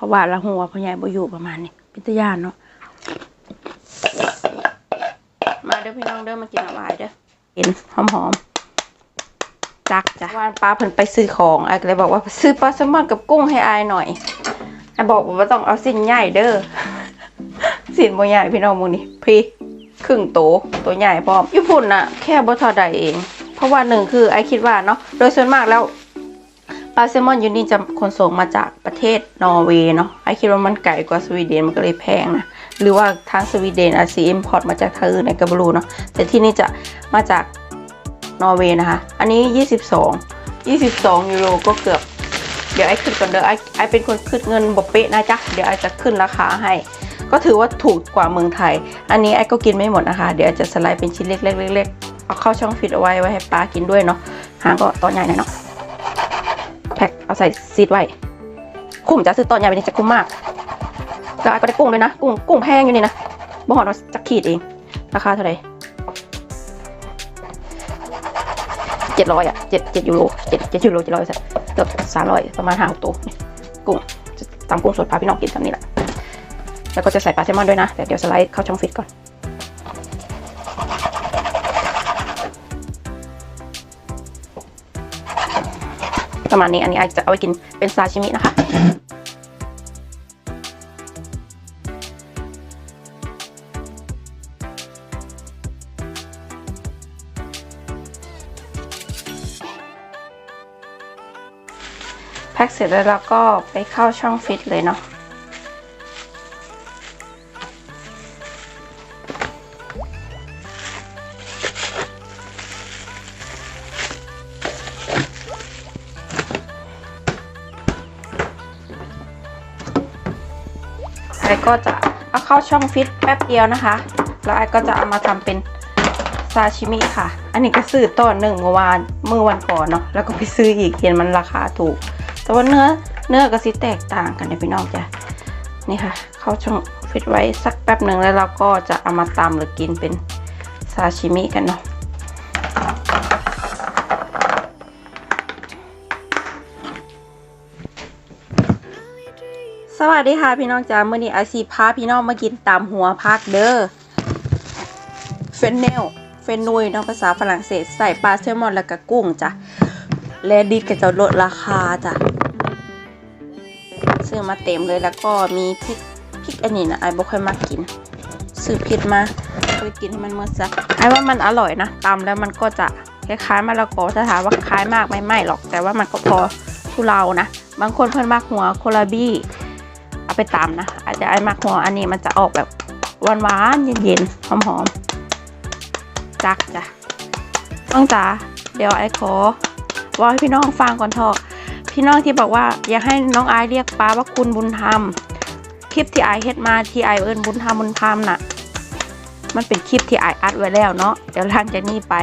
ราะว่าละหัวพ่อใหญ่บ่อยู่ประมาณนี้พิทยานเนาะมาเด้อพี่น้องเด้อมากินน้ำลายเด้อเห็นหอมๆจักจ้ะวานป้าเพิ่นไปซื้อของไอ้ก็เลยบอกว่าซื้อปลาแซลมอนกับกุ้งให้อายหน่อยไอ้บอกว่าต้องเอาสินใหญ่เด้อสินบ่ใหญ่พี่น้องหมูนี่พี่ครึ่งโตตัวใหญ่พร้อมญี่ปุ่นน่ะแค่บ่เท่าใดเอง เพราะว่าหนึ่งคือไอคิดว่าเนาะโดยส่วนมากแล้ว ปลาแซลมอนยูนี่จะขนส่งมาจากประเทศนอร์เวย์เนาะไอคิดว่ามันไกลกว่าสวีเดนมันก็เลยแพงนะ หรือว่าทางสวีเดนอาซีอิมพอร์ตมาจากทางอื่นในกระบรูเนาะแต่ที่นี่จะมาจากนอร์เวย์นะคะ อันนี้ 22 22 ยูโรก็เกือบ เดี๋ยวไอขึ้นก่อนเด้อไอไอเป็นคนขึ้นเงินบบเป๊ะนะจ๊ะ เดี๋ยวไอจะขึ้นราคาให้ ก็ถือว่าถูกกว่าเมืองไทย อันนี้ไอก็กินไม่หมดนะคะ เดี๋ยวไอจะสไลด์เป็นชิ้นเล็กๆเล็กๆเอาเข้าช่องฟิตเอาไว้ไว้ให้ปลากินด้วยเนาะหางก็ตอนใหญ่น่อยเนาะ แพ็คเอาใส่ซีดไว้ คุ้มจะซื้อตอนใหญ่ไปนี่จะคุ้มมากแล้วก็ได้กุ้งด้วยนะ กุ้งกุ้งแพงอยู่นี่นะบ่หอดเราจะขีดเอง ราคาเท่าไหร่เจ็ดร้อยอะเจ็ดเจ็ดยูโรเจ็ดเจ็ดยูโรเจ็ดร้อยสักเกือบสามร้อยประมาณห้าหกตัวกุ้งจะตำกุ้งสดพาพี่น้องกินทำนี่แหละแล้วก็จะใส่ปลาแซลมอนด้วยนะแต่เดี๋ยวสไลด์เข้าช่องฟิตก่อน ประมาณนี้อันนี้ไอจะเอาไปกินเป็นซาชิมินะคะแพ็กเสร็จแล้วเราก็ไปเข้าช่องฟิตเลยเนาะ ไอก็จะเอาเข้าช่องฟิตแป๊บเดียวนะคะ แล้วไอก็จะเอามาทำเป็นซาชิมิค่ะ อันนี้ก็ซื้อต้นหนึ่งเมื่อวานเมื่อวันก่อนเนาะ แล้วก็ไปซื้ออีกเห็นมันราคาถูก แต่ว่าเนื้อเนื้อก็สิแตกต่างกันเนี่ยพี่น้องจ้ะ นี่ค่ะ เข้าช่องฟิตไว้สักแป๊บหนึ่งแล้วเราก็จะเอามาตำหรือกินเป็นซาชิมิกันเนาะ สวัสดีค่ะพี่น้องจ้าเมื่อนี้อาซีพาพี่น้องมากินตามหัวพักเด้อเฟนเนลเฟนนุยเนาะภาษาฝรั่งเศสใส่ปลาแซลมอนแล้วก็กุ้งจ้ะและดิดก็จะลดราคาจ้ะซื้อมาเต็มเลยแล้วก็มีพริกพริกอันนี้นะไอ้บ่ค่อยมักกิน ซื้อพริกมาไปกินให้มันเมื่อซะไอ้ว่ามันอร่อยนะตำแล้วมันก็จะคล้ายๆมะละกอถ้าถามว่าคล้ายมากไม่ไม่หรอก แต่ว่ามันก็พอทุเรานะ บางคนเพิ่นมักหัวโคลาบี้ เอาไปตามนะอาจจะไอ้มักหัวอันนี้มันจะออกแบบหวานๆเย็นๆหอมๆจักจ้ะน้องจ๋าเดี๋ยวไอ้ขอว่าให้พี่น้องฟังก่อนเถอะพี่น้องที่บอกว่าอยากให้น้องไอายเรียกป้าว่าคุณบุญธรรมคลิปที่ไอเฮ็ดมาที่ไอเอิญบุญธรรมบุญธรรมน่ะ มันเป็นคลิปที่ไออัดไว้แล้วเนาะเดี๋ยวหลังจากนี้ไป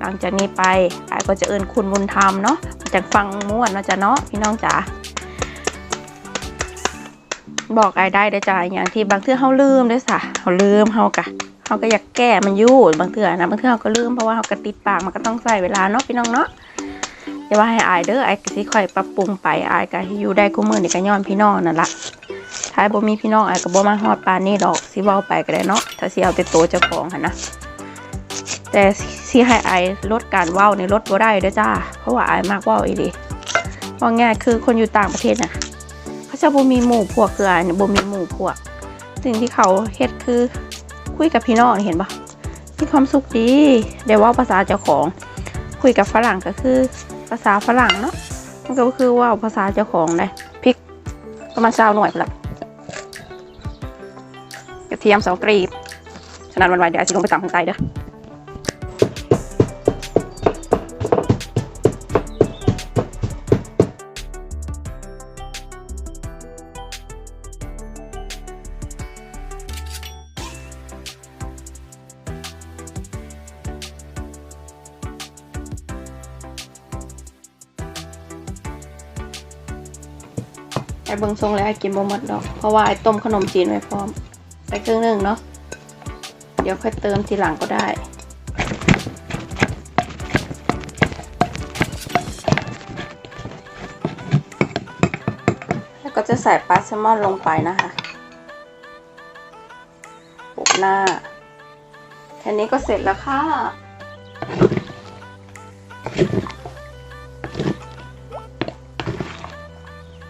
หลังจากนี้ไปไอก็จะเอิญคุณบุญธรรมเนาะจากฟังม่วนเนาะจ้ะเนาะพี่น้องจ๋า บอกไอ้ได้ได้อจ้ะอย่างที่บางเทื่อเขาลืมด้วยสะเขาลืมเขากะเขาก็อยากแก้มันยู่บางเทื่อนะบางเทื่อเขาก็ลืมเพราะว่าเขาก็ติดปากมันก็ต้องใส่เวลาเนาะพี่น้องเนาะอย่าว่าให้อายเด้อไอ้สิค่อยปรับปรุงไปอายก็อยู่ได้กูมือนี่ก็ย้อนพี่น้องนั่นละถ้ายบ่มีพี่น้องไอ้ก็บ่มาฮอดปานนี้ดอกสิเว้าไปก็ได้เนาะถ้าสิเอาแต่โตวเจ้าของหั่นนะแต่สิให้อายลดการเว้านี่ลดบ่ได้เด้อจ้าเพราะว่าอายมากเว้าอีหลีว่าง่ายคือคนอยู่ต่างประเทศน่ะ เขาจะบ่มีหมู่พวกคือบ่มีหมู่พวกสิ่งที่เขาเฮ็ดคือคุยกับพี่น้องเห็นปะมีความสุขดีเดี๋ยวว่าภาษาเจ้าของ คุยกับฝรั่งก็คือภาษาฝรั่งเนาะมันก็คือว่าภาษาเจ้าของเลยพริกประมาณเช้าหน่วยพนละกระเทียมสองกรีบฉนั้นวันไว้เดี๋ยวอาจจะลงไปตำข้างใต้เด้อ ไอ้เบิงทรงแล้วไอ้กินบ่หมดดอก เพราะว่าไอ้ต้มขนมจีนไว้พร้อมใส่เครื่งหนึ่งเนาะ เดี๋ยวค่อยเติมทีหลังก็ได้แล้วก็จะใส่ปลาแซลมอนลงไปนะคะปุบหน้า แค่นี้ก็เสร็จแล้วค่ะ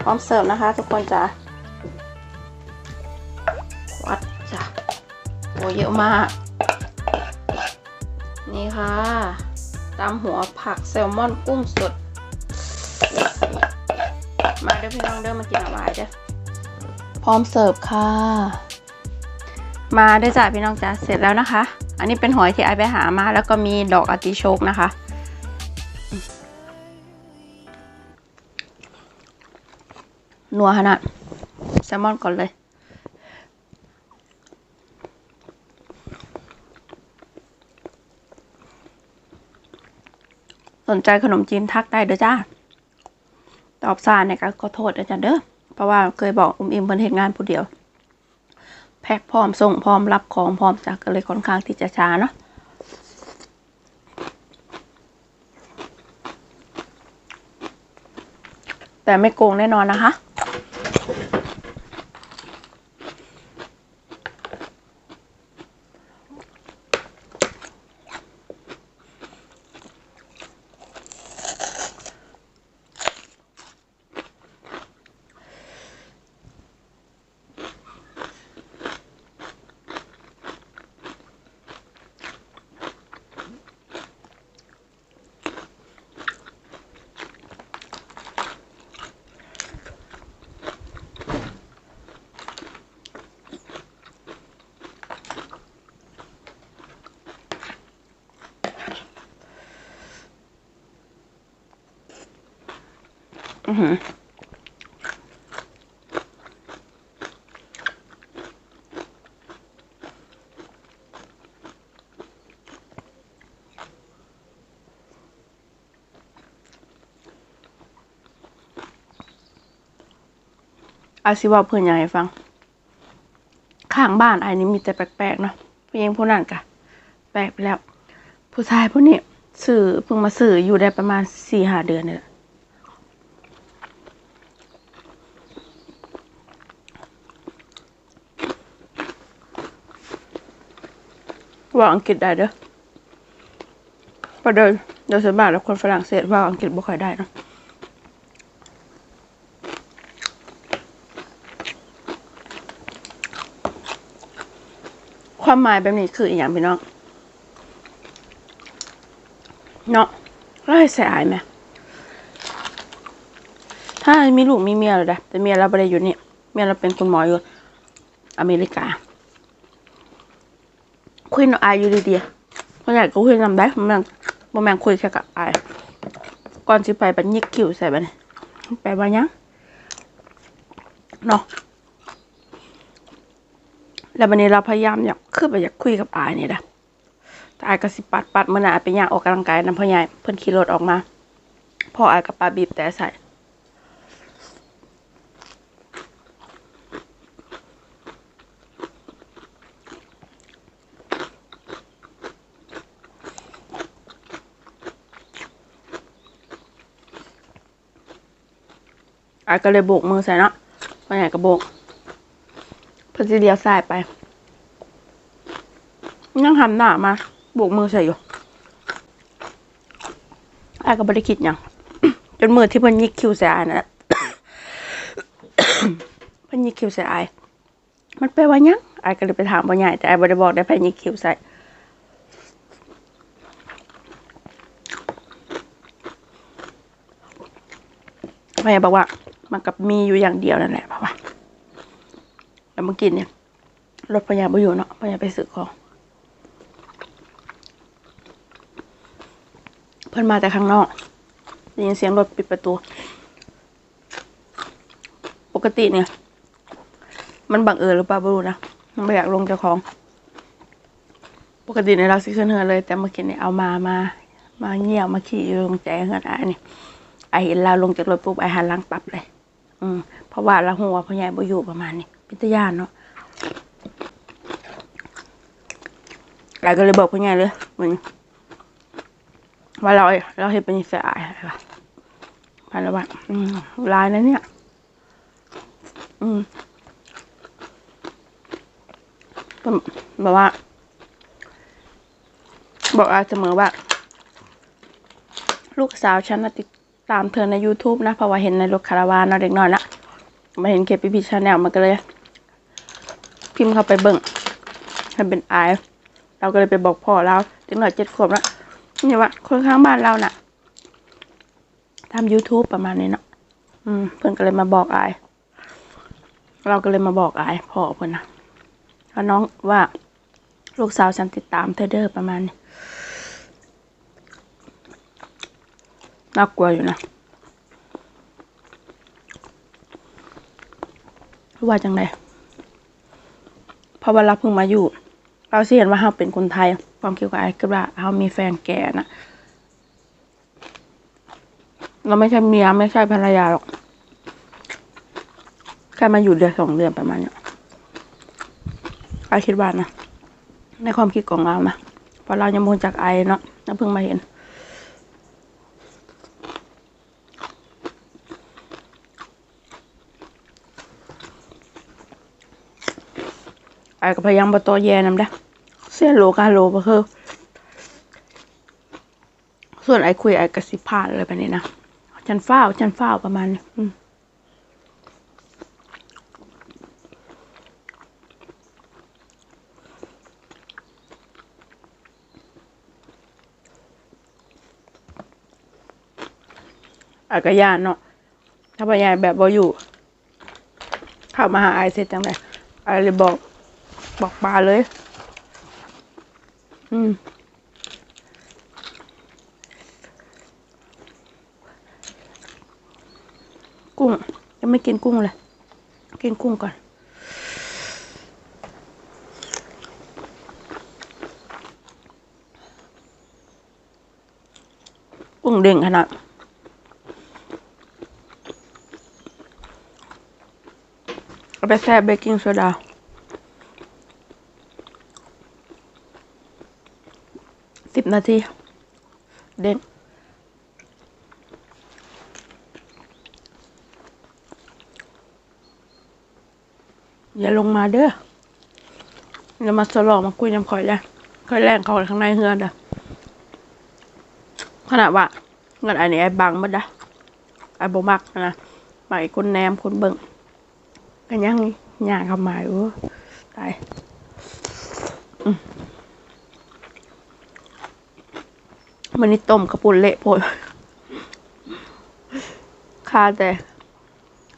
ร้อมเสิร์ฟนะคะ ทุกคนจ้ะวัดจ้ะโอ้เยอะมาก นี่ค่ะตามหัวผักแซลมอนกุ้งสด มาเด้อพี่น้องเด้อมากินอะไรเด้อพร้อมเสิร์ฟค่ะ มาเด้อจ้ะพี่น้องจ้ะเสร็จแล้วนะคะ อันนี้เป็นหอยที่ไอไปหามา แล้วก็มีดอกอาติโชกนะคะ นัวขนาดแซลมอนก่อนเลย สนใจขนมจีนทักได้เด้อจ้า ตอบซาเนี่ยก็ขอโทษอาจารย์เด้อ เพราะว่าเคยบอกอุ้มอิมเพิ่นเฮ็ดงานผู้เดียว แพ็คพร้อมส่งพร้อมรับของพร้อมจ้ะก็เลยค่อนข้างที่จะช้าเนาะแต่ไม่โกงแน่นอนนะคะ อือหืออาสิว่าเพื่อนยากให้ฟัง ข้างบ้านไอ้นี่มีแต่แปลกๆเนาะผู้หญิงผู้นั้นกะ แปลกไปแล้ว ผู้ชายผู้นี้สื่อเพิ่งมาสื่ออยู่ได้ประมาณสี่ห้าเดือนเนี่ยแหละ ว่าอังกฤษได้เด้อประเดินโดยส่วนมากแล้วคนฝรั่งเศสว่าอังกฤษบ่ค่อยได้เนอะความหมายแบบนี้คืออีกอย่างพี่น้องเนาะแล้วให้ใส่อายไหมถ้ามีลูกมีเมียเลยนะแต่เมียเราไม่ได้อยู่นี่ เมียเราเป็นคุณหมออยู่ อเมริกา คุยกับออยู่ดีๆคนใหญ่ก็คุยนำได้ผมแมงบ่แม่งคุยแค่กับไอก่อนสิไปบันยิกคิวใส่บันไปบ่ยังเนาะแล้ววันนี้เราพยายามอยากขึ้นไปอยากคุยกับอายนี่แหละแต่อายก็สิปัดปัดเมื่อน่ไปย่างออกกำลังกายน้ำพ่อใหญ่เพิ่นขี่รถออกมาพ่ออายกับปาบีบแต่ใส่ อาก็เลยโบกมือใส่เนาะพ่อใหญ่ก็โบกพอจะเลี้ยวซ้ายไปยังหันหน้ามาโบกมือใส่อยู่อาก็ไม่ได้คิดหยังจนมือที่เพิ่นยิกคิวใส่อายน่ะเพิ่นยิกคิวใส่อายมันแปว่ายังอาก็เลยไปถามพ่อใหญ่แต่อายบ่ได้บอกได้เพิ่นยิกคิวใส่พ่อใหญ่บอกว่า มันกับมีอยู่อย่างเดียวนั่นแหละเพ่อว่าแล้วเมื่อกี้เนี่ยรถพยาบ่อยู่เนาะพยาไปซื้อของเพิ่นมาแต่ข้างนอกได้ยินเสียงรถปิดประตู ปกติเนี่ย มันบังเอิญหรือเปล่าไม่รู้นะไม่อยากลงเจ้าของ ปกติเนี่ยเราสิขึ้นเฮือนเลย แต่เมื่อกี้เนี่ยเอามามา มาเงี่ยวมาขี่ลงใจเฮือนไอ้นี่ไอเห็นเราลงจากรถปุ๊บไอหันหลังปรับเลย อืมเพราะว่าเราหัวพ่อใหญ่บ่อยู่ประมาณนี้พิทยานเนาะไอก็เลยบอกพ่อใหญ่เลยเหมือนว่าเราเราเห็นเป็นนิสัยอายอะไรวะพันละว่าอืมลายนะเนี่ย อืมก็แบบว่า บอกอาเสมอว่า ลูกสาวฉันติด ตามเธอใน YouTube นะ เพราะว่าเห็นในรถคาราวานเนาะเด็กน้อยนะมาเห็นเคปพีชาแนลมันก็เลย พิมพ์เข้าไปเบิ่งให้เป็นไอายเราก็เลยไปบอกพ่อเราเด็กน้อยเจ็ดขวบแล้วนี่ว่าคนข้างบ้านเราน่ะทำ YouTube ประมาณนี้เนาะอืม เพื่อนก็เลยมาบอกอายเราก็เลยมาบอกอายพ่อเพื่อนนะว่าน้องว่าลูกสาวฉันติดตามเธอเด้อประมาณนี้ น่ากลัวอยู่นะว่าจังไดพราะว่าเราเพิ่งมาอยู่ เราสิเห็นว่าเราเป็นคนไทย ความคิดของไอ้ก็ว่าเรามีแฟนแก่นะเราไม่ใช่เมียไม่ใช่ภรรยาหรอกแค่มาอยู่เดือนสองเดือนประมาณเนี้ยไอคิดว่านะ ในความคิดของเรานะเพราะเรายังมองจากไอเนาะเราเพิ่งมาเห็น ไอ้ก็พยายามบตัวแย่นำได้เสียโลกาโลก็คือส่วนไอ้คุยไอ้กระสิพลาดอะไรแบบนี้นะฉันเฝ้าฉันเฝ้าประมาณนี้อืมอ้ก็ยานเนาะ ถ้าพยายแบบบ่อยู่ เข้ามาหาไอเสร็จจังเลยไอเลยบอก บอกปลาเลย อืมกุ้งยังไม่กินกุ้งเลย กินกุ้งก่อน กุ้งเด้งขนาดเอาไปแช่เบกกิ้งโซดา สิบ นาที เด้งอย่าลงมาเด้ออย่ามาสลองมาคุยน้ำข่อยเลยข่อยแรงเขาข้างในเฮือนเด้อขนาดว่าเงินอันนี้ไอ้บังมันเด้อไอ้บมักนะมาไอ้คนแนมคนเบิ่งก็ยังย่างเข้ามาอยู่ตายอืม มันนี่ต้มกระปุนเละโพดคาแต่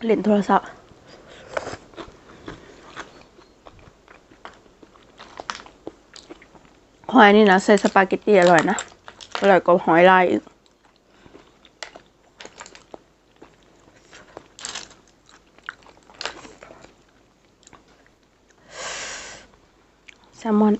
เล่นโทรศัพท์หอยนี่นะใส่สปาเกตตี้อร่อยนะ อร่อยกว่าหอยลายอีกแซลมอน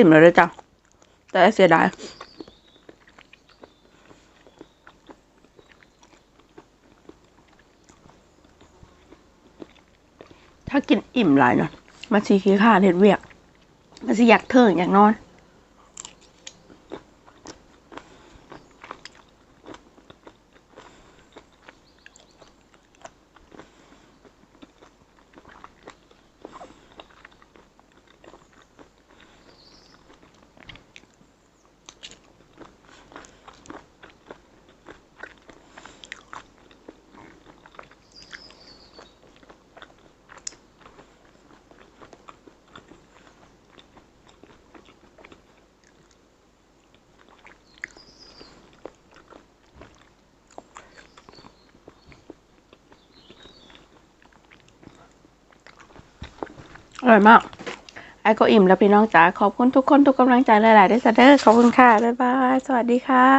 อิ่มเลยเลยจ้ะ แต่เสียดายถ้ากินอิ่มหลายเนาะมันสีขี้ขาเด็ดเวียก มันสีอยากเทิงอยากนอน อร่อยมาก ไอ้ก็อิ่มแล้วพี่น้องจ๋าขอบคุณทุกคนทุกกำลังใจหลายๆด้วยจ้ะเด้อขอบคุณค่ะ บ๊ายบาย สวัสดีค่ะ